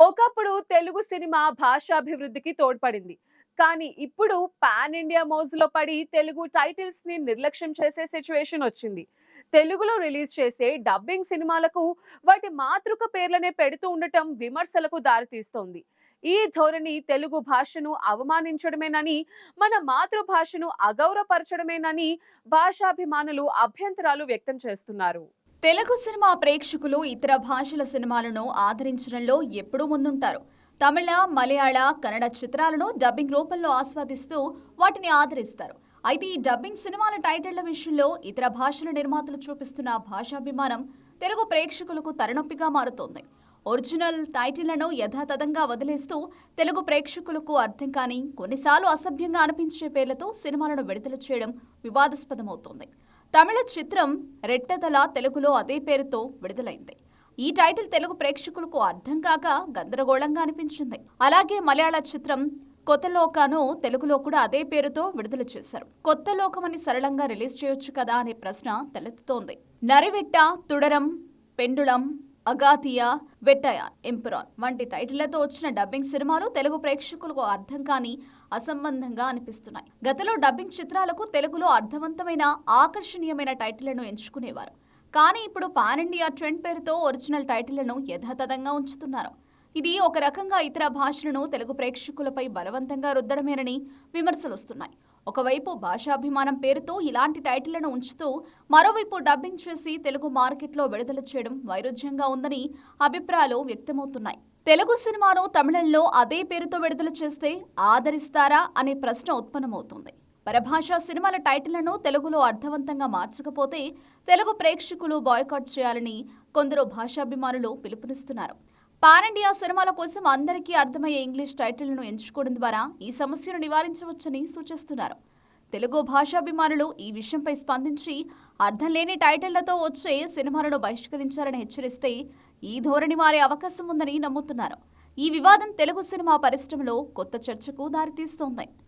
ఒకప్పుడు తెలుగు సినిమా భాషాభివృద్ధికి తోడ్పడింది. కానీ ఇప్పుడు పాన్ ఇండియా మోజులో పడి తెలుగు టైటిల్స్ని నిర్లక్ష్యం చేసే సిచ్యువేషన్ వచ్చింది. తెలుగులో రిలీజ్ చేసే డబ్బింగ్ సినిమాలకు వాటి మాతృక పేర్లనే పెడుతూ ఉండటం విమర్శలకు దారితీస్తోంది. ఈ ధోరణి తెలుగు భాషను అవమానించడమేనని మన మాతృభాషను అగౌరవపరచడమేనని భాషాభిమానులు అభ్యంతరాలు వ్యక్తం చేస్తున్నారు. తెలుగు సినిమా ప్రేక్షకులు ఇతర భాషల సినిమాలను ఆదరించడంలో ఎప్పుడూ ముందుంటారు. తమిళ మలయాళ కన్నడ చిత్రాలను డబ్బింగ్ రూపంలో ఆస్వాదిస్తూ వాటిని ఆదరిస్తారు. అయితే ఈ డబ్బింగ్ సినిమాల టైటిళ్ళ విషయంలో ఇతర భాషల నిర్మాతలు చూపిస్తున్న భాషాభిమానం తెలుగు ప్రేక్షకులకు తలనొప్పిగా మారుతోంది. ఒరిజినల్ టైటిళ్ళను యథాతథంగా వదిలేస్తూ తెలుగు ప్రేక్షకులకు అర్థం కాని కొన్నిసార్లు అసభ్యంగా అనిపించే పేర్లతో సినిమాలను విడుదల చేయడం వివాదాస్పదమవుతోంది. తమిళ చిత్రం రెట్టదల తెలుగులో అదే పేరుతో విడుదలైంది. ఈ టైటిల్ తెలుగు ప్రేక్షకులకు అర్థం కాక గందరగోళంగా అనిపించింది. అలాగే మలయాళ చిత్రం కొత్త లోకాను తెలుగులో కూడా అదే పేరుతో విడుదల చేశారు. కొత్త లోకమని సరళంగా రిలీజ్ చేయొచ్చు కదా అనే ప్రశ్న తలెత్తుతోంది. నరివెట్ట తుడరం పెండుళం అగాతియా వెట్టయా ఎంపురాన్ వంటి టైటిళ్ళతో వచ్చిన డబ్బింగ్ సినిమాలు తెలుగు ప్రేక్షకులకు అర్థం కాని అసంబంధంగా అనిపిస్తున్నాయి. గతంలో డబ్బింగ్ చిత్రాలకు తెలుగులో అర్థవంతమైన ఆకర్షణీయమైన టైటిళ్ళను ఎంచుకునేవారు. కానీ ఇప్పుడు పాన్ ఇండియా ట్రెండ్ పేరుతో ఒరిజినల్ టైటిళ్ళను యథాతథంగా ఉంచుతున్నారు. ఇది ఒక రకంగా ఇతర భాషలను తెలుగు ప్రేక్షకులపై బలవంతంగా రుద్దడమేనని విమర్శలు వస్తున్నాయి ఒకవైపు భాషాభిమానం పేరుతో ఇలాంటి టైటిళ్ళను ఉంచుతూ మరోవైపు డబ్బింగ్ చేసి తెలుగు మార్కెట్లో విడుదల చేయడం వైరుధ్యంగా ఉందని అభిప్రాయాలు వ్యక్తమవుతున్నాయి. తెలుగు సినిమాను తమిళంలో అదే పేరుతో విడుదల చేస్తే ఆదరిస్తారా అనే ప్రశ్న ఉత్పన్నమవుతుంది. పరభాషా సినిమాల టైటిళ్ళను తెలుగులో అర్థవంతంగా మార్చకపోతే తెలుగు ప్రేక్షకులు బాయ్కాట్ చేయాలని కొందరు భాషాభిమానులు పిలుపునిస్తున్నారు. పారండియా సినిమాల కోసం అందరికీ అర్థమయ్యే ఇంగ్లీష్ టైటిళ్ళను ఎంచుకోవడం ద్వారా ఈ సమస్యను నివారించవచ్చని సూచిస్తున్నారు. తెలుగు భాషాభిమానులు ఈ విషయంపై స్పందించి అర్థం లేని టైటిళ్ళతో వచ్చే సినిమాలను బహిష్కరించాలని హెచ్చరిస్తే ఈ ధోరణి మారే అవకాశం ఉందని నమ్ముతున్నారు. ఈ వివాదం తెలుగు సినిమా పరిశ్రమలో కొత్త చర్చకు దారితీస్తోంది.